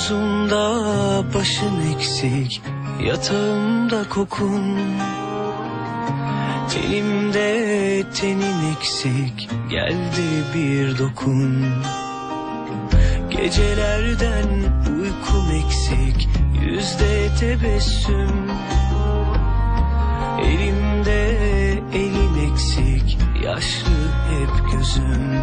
Omzumda başın eksik Yatağımda kokun. Tenimde tenin eksik Geldi bir dokun. Gecelerden uykum eksik Yüzde tebessüm. Elimde elin eksik Yaşlı hep gözüm.